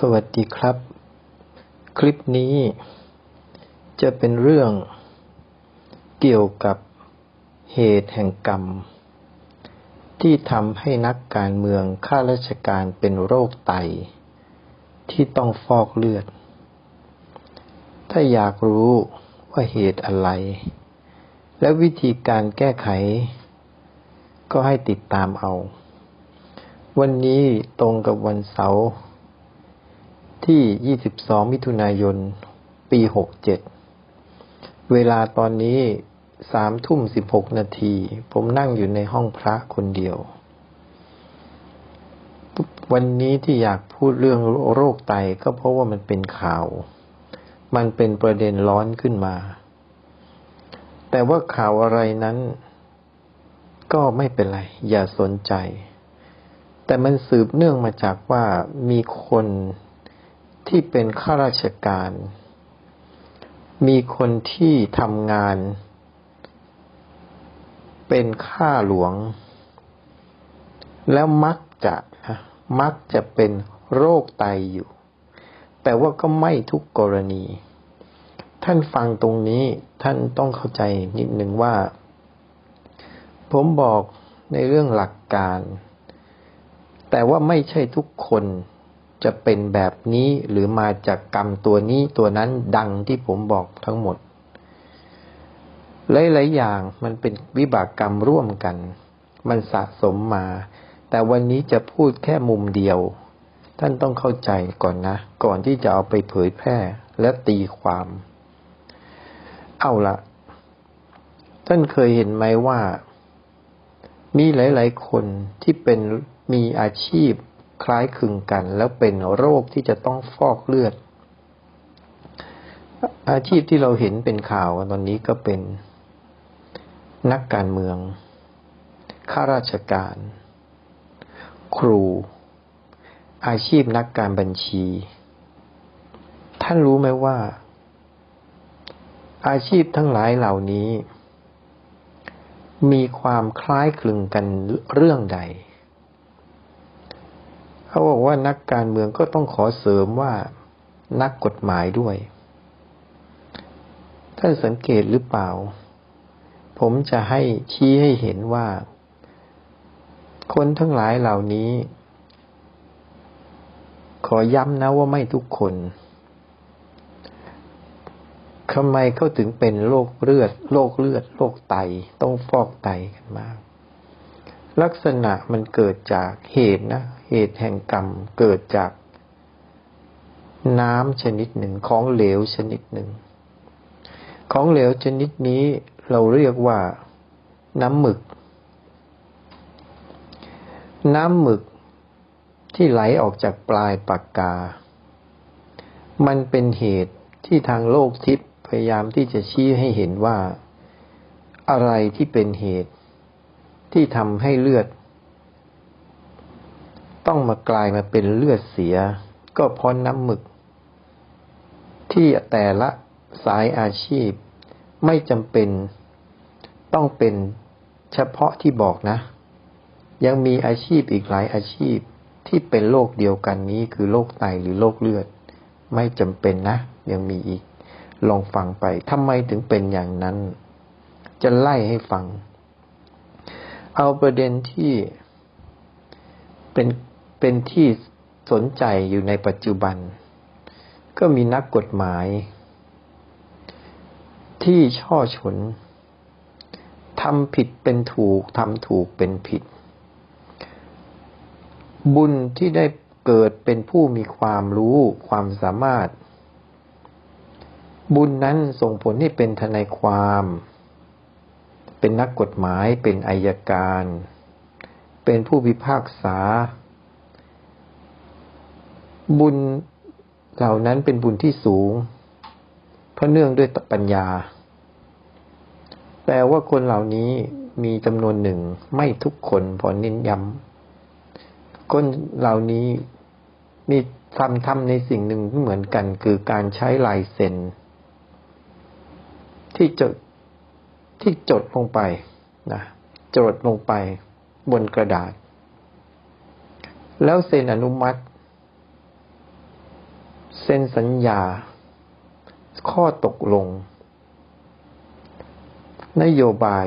สวัสดีครับ คลิปนี้จะเป็นเรื่องเกี่ยวกับเหตุแห่งกรรม ที่ทำให้นักการเมืองข้าราชการเป็นโรคไต ที่ต้องฟอกเลือด ถ้าอยากรู้ว่าเหตุอะไร และวิธีการแก้ไข ก็ให้ติดตามเอา วันนี้ตรงกับวันเสาร์ ที่ 22 มิถุนายน ปี 67 เวลาตอนนี้สามทุ่มสิบหกนาที ผมนั่งอยู่ในห้องพระคนเดียว วันนี้ที่อยากพูดเรื่องโรคไตก็เพราะว่ามันเป็นข่าว มันเป็นประเด็นร้อนขึ้นมา แต่ว่าข่าวอะไรนั้น ก็ไม่เป็นไร อย่าสนใจแต่มันสืบเนื่องมาจากว่ามีคน ที่เป็นข้าราชการ มีคนที่ทำงาน เป็นข้าหลวง แล้วมักจะมักจะเป็นโรคไตอยู่ แต่ว่าก็ไม่ทุกกรณี ท่านฟังตรงนี้ท่านต้องเข้าใจนิดหนึ่งว่า ผมบอกในเรื่องหลักการ แต่ว่าไม่ใช่ทุกคน จะเป็นแบบนี้หรือมาจากกรรมตัวนี้ตัวนั้นดังที่ผมบอกทั้งหมด หลายๆอย่างมันเป็นวิบากกรรมร่วมกัน มันสะสมมา แต่วันนี้จะพูดแค่มุมเดียว ท่านต้องเข้าใจก่อนนะ ก่อนที่จะเอาไปเผยแพร่และตีความ เอาละท่านเคยเห็นไหมว่า มีหลาย ๆ คนที่เป็นมีอาชีพ คล้ายคลึงกัน แล้วเป็นโรคที่จะต้องฟอกเลือด อาชีพที่เราเห็นเป็นข่าวตอนนี้ก็เป็นนักการเมือง ข้าราชการ ครู อาชีพนักการบัญชี ท่านรู้ไหมว่า อาชีพทั้งหลายเหล่านี้ มีความคล้ายคลึงกันเรื่องใด เขาบอกว่านักการเมืองก็ต้องขอเสริมว่านักกฎหมายด้วยท่านสังเกตหรือเปล่า ผมจะให้ชี้ให้เห็นว่า คนทั้งหลายเหล่านี้ ขอย้ำนะว่าไม่ทุกคนทำไมเขาถึงเป็นโรคเลือดโรคเลือดโรคไตต้องฟอกไตกันมาก ลักษณะมันเกิดจากเหตุนะ เหตุแห่งกรรมเกิดจากน้ำชนิดหนึ่งของเหลวชนิดหนึ่ง ของเหลวชนิดนี้เราเรียกว่า น้ำหมึก น้ำหมึกที่ไหลออกจากปลายปากกา มันเป็นเหตุที่ทางโลกทิพย์พยายามที่จะชี้ให้เห็นว่า อะไรที่เป็นเหตุ ที่ทำให้เลือด ต้องมากลายมาเป็นเลือดเสีย ก็เพราะน้ำหมึก ที่แต่ละสายอาชีพไม่จำเป็นต้องเป็นเฉพาะที่บอกนะ ยังมีอาชีพอีกหลายอาชีพที่เป็นโรคเดียวกันนี้คือโรคไตหรือโรคเลือด ไม่จำเป็นนะ ยังมีอีก ลองฟังไปทำไมถึงเป็นอย่างนั้น จะไล่ให้ฟัง เอาประเด็นที่เป็น เป็นที่สนใจอยู่ในปัจจุบัน ก็มีนักกฎหมาย ที่ช่อฉนทำผิดเป็นถูกทำถูกเป็นผิด บุญที่ได้เกิดเป็นผู้มีความรู้ความสามารถ บุญนั้นส่งผลให้เป็นทนายความ เป็นนักกฎหมายเป็นอายการ เป็นผู้พิพากษา บุญเหล่านั้นเป็นบุญที่สูง เพราะเนื่องด้วยปัญญาแต่ว่าคนเหล่านี้มีจำนวนหนึ่งไม่ทุกคนพอเน้นย้ำคนเหล่านี้มีทำทำในสิ่งหนึ่งที่เหมือนกัน คือการใช้ลายเซ็นที่จดที่จดลงไปนะจดลงไปบนกระดาษ แล้วเซ็นอนุมัติ เซ็นสัญญา ข้อตกลง นโยบาย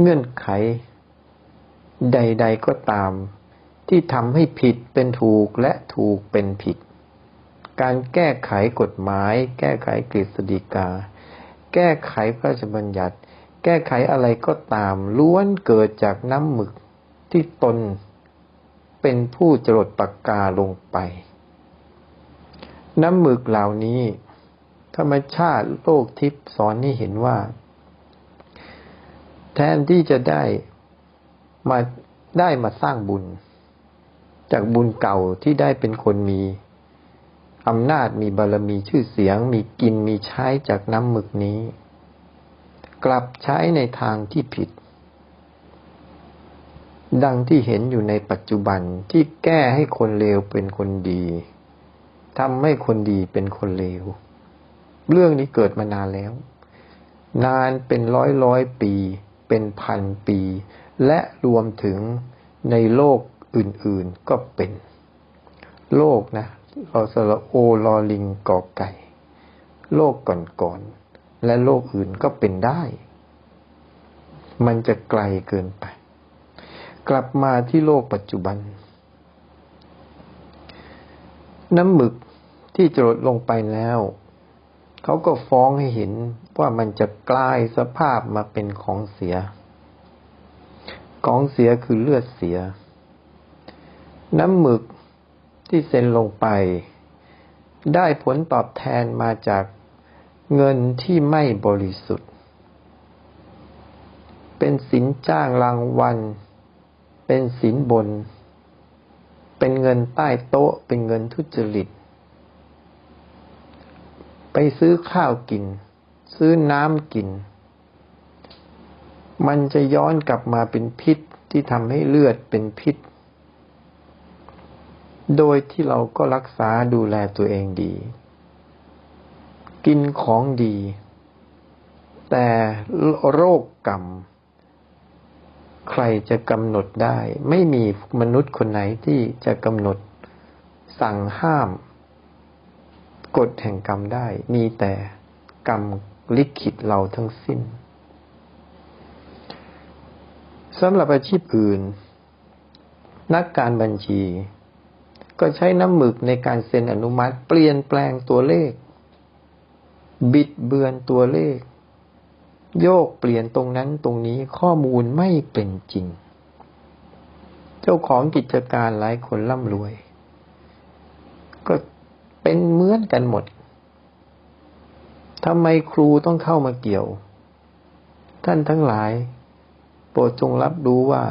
เงื่อนไข ใด ๆก็ตาม ที่ทำให้ผิดเป็นถูกและถูกเป็นผิด การแก้ไขกฎหมาย แก้ไขกฤษฎีกา แก้ไขพระราชบัญญัติ แก้ไขอะไรก็ตาม ล้วนเกิดจากน้ำหมึกที่ตนเป็นผู้จรดปากกาลงไป น้ำหมึกเหล่านี้ ธรรมชาติโลกทิพย์สอนให้เห็นว่า แทนที่จะได้มาได้มาสร้างบุญ จากบุญเก่าที่ได้เป็นคนมีอำนาจมีบารมีชื่อเสียง มีกินมีใช้จากน้ำหมึกนี้ กลับใช้ในทางที่ผิด ดังที่เห็นอยู่ในปัจจุบันที่แก้ให้คนเลวเป็นคนดี ทำให้คนดีเป็นคนเลว เรื่องนี้เกิดมานานแล้ว นานเป็นร้อยร้อยปี เป็นพันปี และรวมถึงในโลกอื่นๆก็เป็น โลกนะลอสระโอลอลิงกอไก่ โลกก่อนๆและโลกอื่นก็เป็นได้ มันจะไกลเกินไป กลับมาที่โลกปัจจุบัน น้ำหมึกที่จรดลงไปแล้ว เขาก็ฟ้องให้เห็นว่ามันจะกลายสภาพมาเป็นของเสีย ของเสียคือเลือดเสีย น้ำหมึกที่เซ็นลงไป ได้ผลตอบแทนมาจากเงินที่ไม่บริสุทธิ์ เป็นสินจ้างรางวัล เป็นสินบน เป็นเงินใต้โต๊ะ เป็นเงินทุจริต ไปซื้อข้าวกิน ซื้อน้ำกิน มันจะย้อนกลับมาเป็นพิษที่ทำให้เลือดเป็นพิษ โดยที่เราก็รักษาดูแลตัวเองดี กินของดี แต่โรคกรรม ใครจะกำหนดได้ ไม่มีมนุษย์คนไหนที่จะกำหนด สั่งห้าม กฎแห่งกรรมได้ มีแต่กรรมลิขิตเราทั้งสิ้นสำหรับอาชีพอื่น นักการบัญชี ก็ใช้น้ำหมึกในการเซ็นอนุมัติ เปลี่ยนแปลงตัวเลข บิดเบือนตัวเลข โยกเปลี่ยนตรงนั้นตรงนี้ข้อมูลไม่เป็นจริง เจ้าของกิจการหลายคนร่ำรวย ก็เป็นเหมือนกันหมดทำไมครูต้องเข้ามาเกี่ยว ท่านทั้งหลาย โปรดจงรับรู้ว่า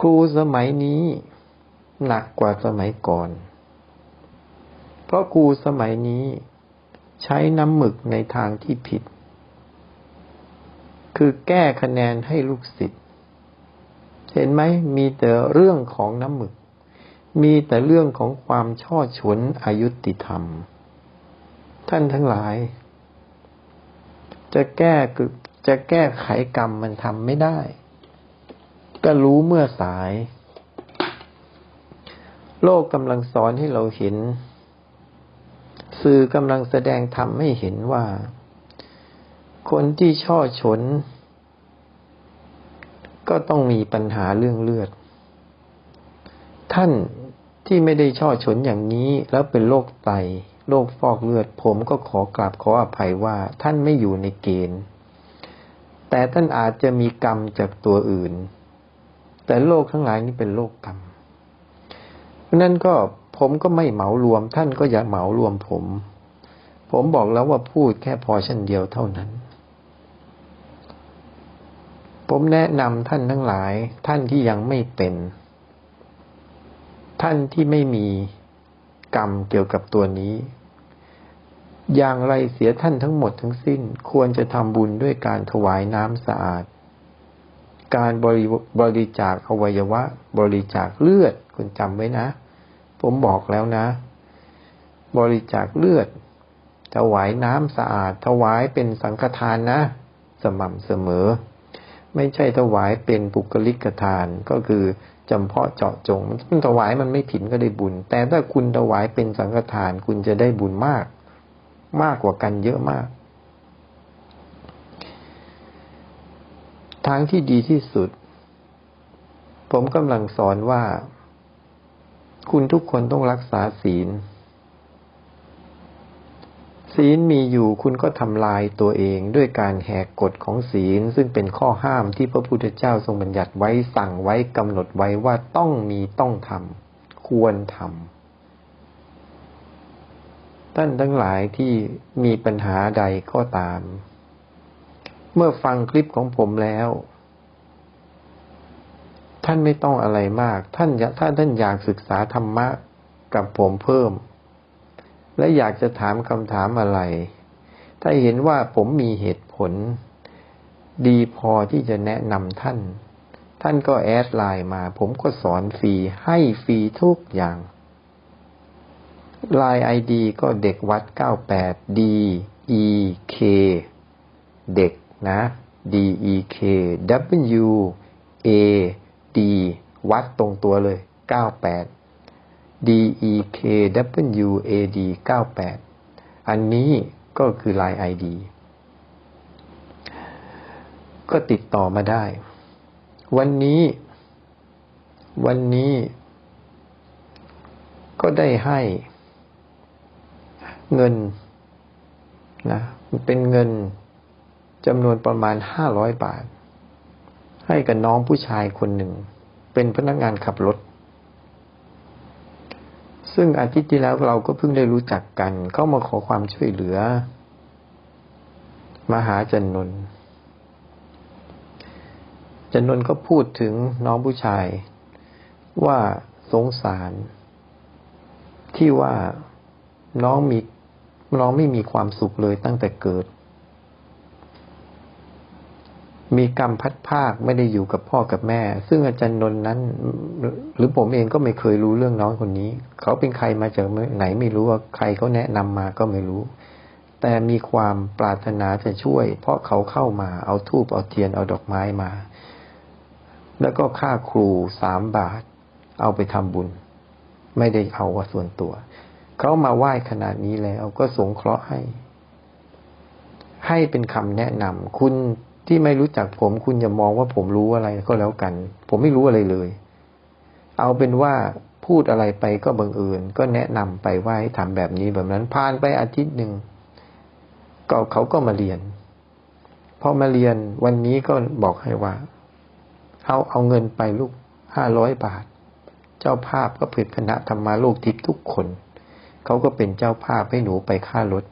ครูสมัยนี้หนักกว่าสมัยก่อน เพราะครูสมัยนี้ใช้น้ำหมึกในทางที่ผิด คือแก้คะแนนให้ลูกศิษย์เห็นไหมมีแต่เรื่องของน้ำหมึก มีแต่เรื่องของความช่อฉนอายุติธรรม ท่านทั้งหลาย จะแก้คือจะแก้ไขกรรมมันทำไม่ได้ ก็รู้เมื่อสาย โลกกำลังสอนให้เราเห็น สื่อกำลังแสดงธรรมให้เห็นว่า คนที่ช่อฉน ก็ต้องมีปัญหาเรื่องเลือด ท่านที่ไม่ได้ช่อฉนอย่างนี้แล้วเป็นโรคไตโรคฟอกเลือด ผมก็ขอกราบขออภัยว่าท่านไม่อยู่ในเกณฑ์ แต่ท่านอาจจะมีกรรมจากตัวอื่น แต่โรคทั้งหลายนี้เป็นโรคกรรมเพราะนั้นก็ผมก็ไม่เหมารวม ท่านก็อย่าเหมารวมผม ผมบอกแล้วว่าพูดแค่พอชั้นเดียวเท่านั้น ผมแนะนำท่านทั้งหลาย ท่านที่ยังไม่เป็น ท่านที่ไม่มีกรรมเกี่ยวกับตัวนี้ อย่างไรเสียท่านทั้งหมดทั้งสิ้นควรจะทำบุญด้วยการถวายน้ำสะอาด การบริบริจาคอวัยวะ บริจาคเลือดคุณจำไว้นะ ผมบอกแล้วนะ บริจาคเลือด ถวายน้ำสะอาด ถวายเป็นสังฆทานนะ สม่ำเสมอ ไม่ใช่ถวายเป็นปุกลิกทานก็คือจำเพาะเจาะจงมันถวายมันไม่ผิดก็ได้บุญ แต่ถ้าคุณถวายเป็นสังฆทานคุณจะได้บุญมาก มากกว่ากันเยอะมาก ทางที่ดีที่สุด ผมกำลังสอนว่า คุณทุกคนต้องรักษาศีล ศีลมีอยู่คุณก็ทำลายตัวเองด้วยการแหกกฎของศีล ซึ่งเป็นข้อห้ามที่พระพุทธเจ้าทรงบัญญัติไว้สั่งไว้กำหนดไว้ว่าต้องมีต้องทำควรทำท่านทั้งหลายที่มีปัญหาใดก็ตาม เมื่อฟังคลิปของผมแล้ว ท่านไม่ต้องอะไรมาก ท่านถ้าท่านอยากศึกษาธรรมะกับผมเพิ่ม และอยากจะถามคำถามอะไร ถ้าเห็นว่าผมมีเหตุผล ดีพอที่จะแนะนำท่าน ท่านก็แอดไลน์มา ผมก็สอนฟรีให้ฟรีทุกอย่างไลน์ไอดีก็เด็กวัด 98 D E K เด็กนะ D E K W A D วัดตรงตัวเลย 98 DEKWAD 98อันนี้ก็คือ Line ID ก็ติดต่อมาได้ วันนี้ วันนี้ ก็ได้ให้เงินนะเป็นเงินจำนวนประมาณห้าร้อยบาท ให้กับน้องผู้ชายคนหนึ่ง เป็นพนักงานขับรถ ซึ่งอาทิตย์ที่แล้วเราก็เพิ่งได้รู้จักกัน เข้ามาขอความช่วยเหลือมาหาจันนนจันนนก็พูดถึงน้องผู้ชาย ว่าสงสาร ที่ว่าน้องมีน้องไม่มีความสุขเลยตั้งแต่เกิด มีกรรมพัดภาคไม่ได้อยู่กับพ่อกับแม่ ซึ่งอาจารย์นนท์นั้น หรือผมเองก็ไม่เคยรู้เรื่องน้องคนนี้ เขาเป็นใครมาจากไหนไม่รู้ว่าใครเขาแนะนำมาก็ไม่รู้ แต่มีความปรารถนาจะช่วย เพราะเขาเข้ามาเอาทูบเอาเทียนเอาดอกไม้มา แล้วก็ค่าครูสามบาท เอาไปทำบุญ ไม่ได้เอาว่าส่วนตัว เขามาไหว้ขนาดนี้แล้วก็สงเคราะห์ให้ ให้เป็นคำแนะนำคุณ ที่ไม่รู้จักผมคุณอย่ามองว่าผมรู้อะไรก็แล้วกัน ผมไม่รู้อะไรเลย เอาเป็นว่าพูดอะไรไปก็บังเอิญก็แนะนำไปว่าให้ทำแบบนี้แบบนั้นผ่านไปอาทิตย์หนึ่งก็เขาก็มาเรียนพอมาเรียนวันนี้ก็บอกให้ว่าเอาเอาเงินไปลูกห้าร้อยบาท เจ้าภาพก็เผยคณะธรรมาโลกทิพย์ทุกคน เขาก็เป็นเจ้าภาพให้หนูไปค่ารถ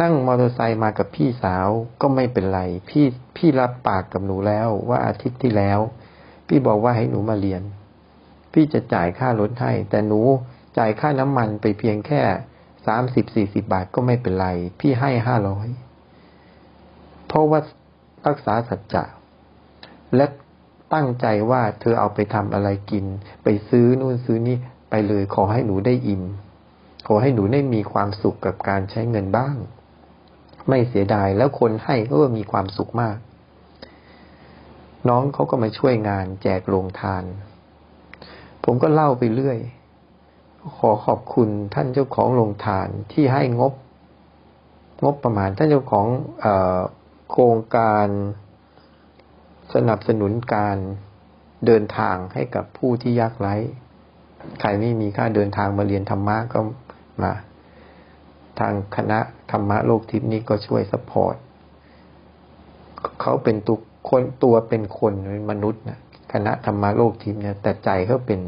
นั่งมอเตอร์ไซค์มากับพี่สาวก็ไม่เป็นไร พี่พี่รับปากกับหนูแล้วว่าอาทิตย์ที่แล้ว พี่บอกว่าให้หนูมาเรียน พี่จะจ่ายค่ารถให้แต่หนูจ่ายค่าน้ำมันไปเพียงแค่สามสิบสี่สิบาทก็ไม่เป็นไร พี่ให้ห้าร้อยเพราะว่ารักษาสัจจะและตั้งใจว่าเธอเอาไปทำอะไรกิน ไปซื้อนู่นซื้อนี่ไปเลยขอให้หนูได้อิ่มขอให้หนูได้มีความสุขกับการใช้เงินบ้าง ไม่เสียดาย แล้วคนให้ก็มีความสุขมาก น้องเขาก็มาช่วยงาน แจกโรงทาน ผมก็เล่าไปเรื่อย ขอขอบคุณท่านเจ้าของโรงทานที่ให้งบ งบประมาณท่านเจ้าของอโครงการสนับสนุนการเดินทางให้กับผู้ที่ยากไร้ ใครไม่มีค่าเดินทางมาเรียนธรรมะก็มา ทางคณะธรรมะโลกทิพย์นี้ก็ช่วยสปอร์ตเขาเป็นตัวคนตัวเป็นคนเป็นมนุษย์นะคณะธรรมะโลกทิพย์เนี่ย แต่ใจเขาเป็น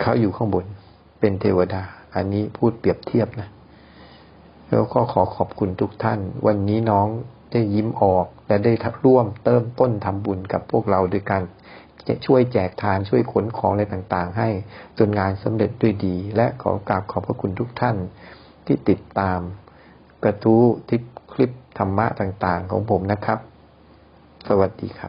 เขาอยู่ข้างบน เป็นเทวดา อันนี้พูดเปรียบเทียบนะแล้วก็ขอขอบคุณทุกท่าน วันนี้น้องได้ยิ้มออกและได้ร่วมเติมต้นทำบุญกับพวกเราด้วยการ จะช่วยแจกทานช่วยขนของอะไรต่างๆ ให้จนงานสำเร็จด้วยดี และขอกราบขอบพระคุณทุกท่านที่ติดตามกระทู้ทิปคลิปธรรมะต่างๆ ของผมนะครับ สวัสดีครับ